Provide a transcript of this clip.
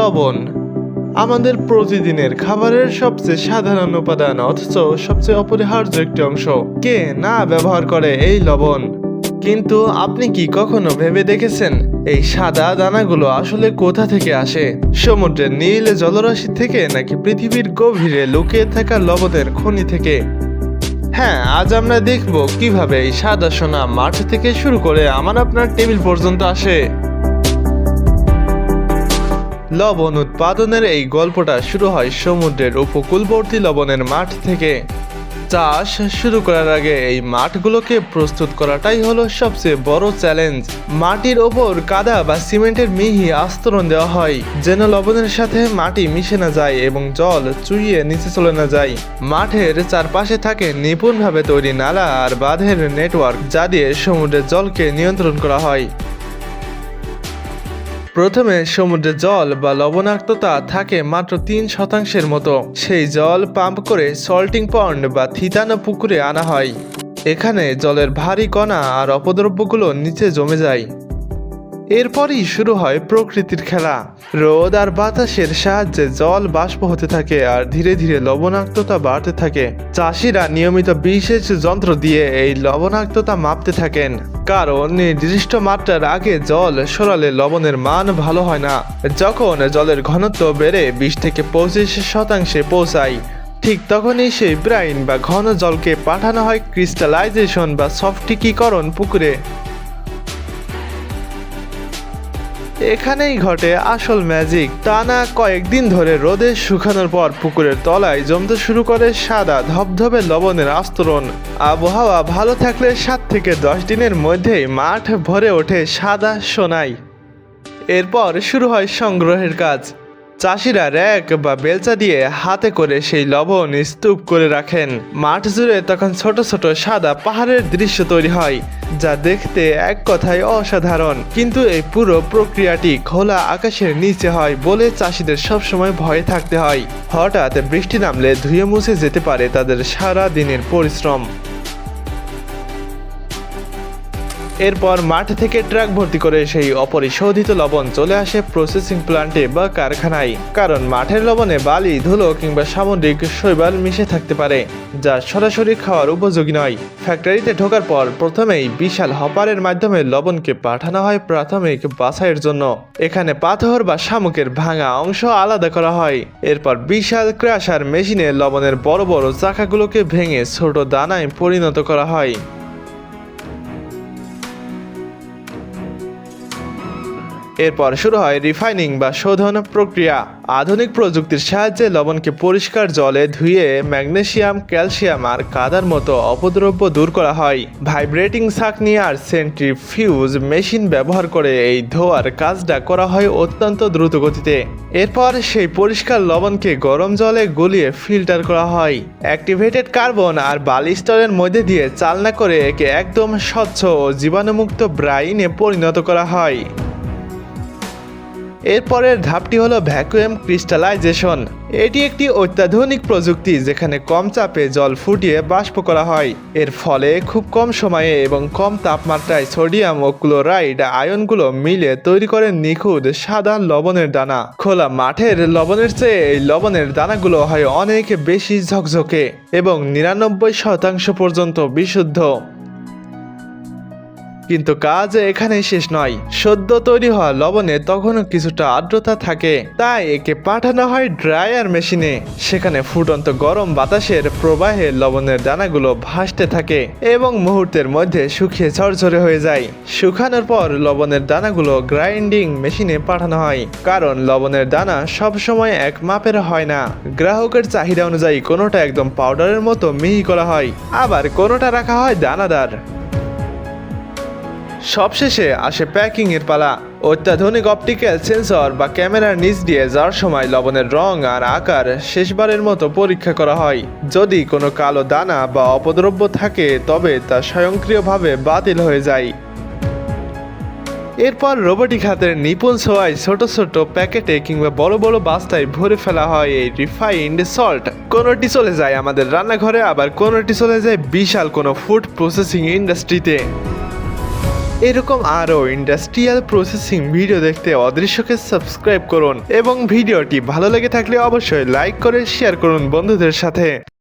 লবণ। আমাদের প্রতিদিনের খাবারের সবচেয়ে সাধারণ উপাদান, অথচ সবচেয়ে অপরিহার্য একটি অংশ। কে না ব্যবহার করে এই লবণ? কিন্তু আপনি কি কখনো ভেবে দেখেছেন, এই সাদা দানাগুলো আসলে কোথা থেকে আসে? সমুদ্রের নীল জলরাশি থেকে নাকি পৃথিবীর গভীরে লুকিয়ে থাকা লবণের খনি থেকে? হ্যাঁ আজ আমরা দেখব কীভাবে এই সাদা সোনা মাঠ থেকে শুরু করে আমার আপনার টেবিল পর্যন্ত আসে। লবণ উৎপাদনের এই গল্পটা শুরু হয় সমুদ্রের উপকূলবর্তী লবণের মাঠ থেকে। চাষ শুরু করার আগে এই মাঠগুলোকে প্রস্তুত করাটাই হলো সবচেয়ে বড় চ্যালেঞ্জ। মাটির ওপর কাদা বা সিমেন্টের মিহি আস্তরণ দেওয়া হয়, যেন লবণের সাথে মাটি মিশে না যায় এবং জল চুইয়ে নিচে চলে না যায়। মাঠের চারপাশে থাকে নিপুণভাবে তৈরি নালা আর বাঁধের নেটওয়ার্ক, যা দিয়ে সমুদ্রের জলকে নিয়ন্ত্রণ করা হয়। প্রথমে সমুদ্রে জল বা লবণাক্ততা থাকে মাত্র তিন শতাংশের মতো। সেই জল পাম্প করে সল্টিং পন্ড বা থিতানো পুকুরে আনা হয়। এখানে জলের ভারী কণা আর অপদ্রব্যগুলো নিচে জমে যায়। এরপরই শুরু হয় প্রকৃতির খেলা। রোদ আর বাতাসের সাহায্যে জল বাষ্প হতে থাকে আর ধীরে ধীরে লবণাক্ততা বাড়তে থাকে। চাষিরা নিয়মিত বিশেষ যন্ত্র দিয়ে এই লবণাক্ততা মাপতে থাকেন। কারণ নির্দিষ্ট মাত্রার আগে জল সরালে লবণের মান ভালো হয় না। যখন জলের ঘনত্ব বেড়ে বিশ থেকে পঁচিশ শতাংশে পৌঁছায়, ঠিক তখনই সেই ব্রাইন বা ঘন জলকে পাঠানো হয় ক্রিস্টালাইজেশন বা সফটিকীকরণ পুকুরে। এখানেই ঘটে আসল ম্যাজিক টানা কয়েকদিন ধরে রোদে শুকানোর পর পুকুরের তলায় জমতে শুরু করে সাদা, ধবধবে লবণের আস্তরণ। আবহাওয়া ভালো থাকলে সাত থেকে দশ দিনের মধ্যেই মাঠ ভরে ওঠে সাদা সোনাই। এরপর শুরু হয় সংগ্রহের কাজ। চাষিরা র্যাক বা বেলচা দিয়ে হাতে করে সেই লবণ স্তূপ করে রাখেন। মাঠ জুড়ে তখন ছোট ছোট সাদা পাহাড়ের দৃশ্য তৈরি হয়, যা দেখতে এক কথায় অসাধারণ। কিন্তু এই পুরো প্রক্রিয়াটি খোলা আকাশের নিচে হয় বলে চাষিদের সবসময় ভয়ে থাকতে হয়। হঠাৎ বৃষ্টি নামলে ধুয়ে মুছে যেতে পারে তাদের সারা দিনের পরিশ্রম। এরপর মাঠ থেকে ট্রাক ভর্তি করে সেই অপরিশোধিত লবণ চলে আসে প্রসেসিং প্ল্যান্টে বা কারখানায়। কারণ মাঠের লবণে বালি, ধুলো কিংবা সামুদ্রিক শৈবাল মিশে থাকতে পারে, যা সরাসরি খাওয়ার উপযোগী নয়। ফ্যাক্টরিতে ঢোকার পর প্রথমেই বিশাল হপারের মাধ্যমে লবণকে পাঠানো হয় প্রাথমিক বাছাইয়ের জন্য। এখানে পাথর বা শামুকের ভাঙা অংশ আলাদা করা হয়। এরপর বিশাল ক্র্যাশার মেশিনে লবণের বড় বড় চাকাগুলোকে ভেঙে ছোট দানায় পরিণত করা হয়। এরপর শুরু হয় রিফাইনিং বা শোধন প্রক্রিয়া। আধুনিক প্রযুক্তির সাহায্যে লবণকে পরিষ্কার জলে ধুয়ে ম্যাগনেশিয়াম ক্যালসিয়াম আর কাদার মতো অপদ্রব্য দূর করা হয়। ভাইব্রেটিং ছাকনি আর সেন্ট্রিফিউজ মেশিন ব্যবহার করে এই ধোয়ার কাজটা করা হয় অত্যন্ত দ্রুত গতিতে। এরপর সেই পরিষ্কার লবণকে গরম জলে গলিয়ে ফিল্টার করা হয়। অ্যাক্টিভেটেড কার্বন আর বালি স্তরের মধ্যে দিয়ে চালনা করে একে একদম স্বচ্ছ ও জীবাণুমুক্ত ব্রাইনে পরিণত করা হয়। এরপরের ধাপটি হলো ভ্যাকুয়াম ক্রিস্টালাইজেশন। এটি একটি অত্যাধুনিক প্রযুক্তি যেখানে কম চাপে জল ফুটিয়ে বাষ্প করা হয়। এর ফলে খুব কম সময়ে এবং কম তাপমাত্রায় সোডিয়াম ও ক্লোরাইড আয়নগুলো মিলে তৈরি করে নিখুঁত সাদা লবণের দানা। খোলা মাঠের লবণের চেয়ে এই লবণের দানাগুলো হয় অনেক বেশি ঝকঝকে এবং নিরানব্বই শতাংশ পর্যন্ত বিশুদ্ধ। কিন্তু কাজ এখানে শেষ নয়। সদ্য তৈরি হওয়া লবণে তখনও কিছুটা আর্দ্রতা থাকে। তাই একে পাঠানো হয় ড্রায়ার মেশিনে। সেখানে ফুটন্ত গরম বাতাসের প্রবাহে লবণের দানাগুলো ভাসতে থাকে এবং মুহূর্তের মধ্যে শুকিয়ে ঝরঝরে হয়ে যায়। শুকানোর পর লবণের দানাগুলো গ্রাইন্ডিং মেশিনে পাঠানো হয়, কারণ লবণের দানা সবসময় এক মাপের হয় না। গ্রাহকের চাহিদা অনুযায়ী কোনোটা একদম পাউডারের মতো মিহি করা হয়, আবার কোনোটা রাখা হয় দানাদার। সবশেষে আসে প্যাকিং এর পালা। অত্যাধুনিক অপটিক্যাল সেন্সর বা ক্যামেরার নিচ দিয়ে যাওয়ার সময় লবণের রং আর আকার শেষবারের মতো পরীক্ষা করা হয়। যদি কোনো কালো দানা বা অপদ্রব্য থাকে, তবে তা স্বয়ংক্রিয়ভাবে বাতিল হয়ে যায়। এরপর রোবটিক হাতের নিপুণ ছোঁয়ায় ছোট ছোট প্যাকেটে কিংবা বড় বড় বাস্তায় ভরে ফেলা হয় এই রিফাইন্ড সল্ট কোনোটি চলে যায় আমাদের রান্নাঘরে, আবার কোনোটি চলে যায় বিশাল কোনো ফুড প্রসেসিং ইন্ডাস্ট্রিতে এরকম আরও ইন্ডাস্ট্রিয়াল প্রসেসিং ভিডিও দেখতে অদৃশ্যকে সাবস্ক্রাইব করুন এবং ভিডিওটি ভালো লেগে থাকলে অবশ্যই লাইক করে শেয়ার করুন বন্ধুদের সাথে।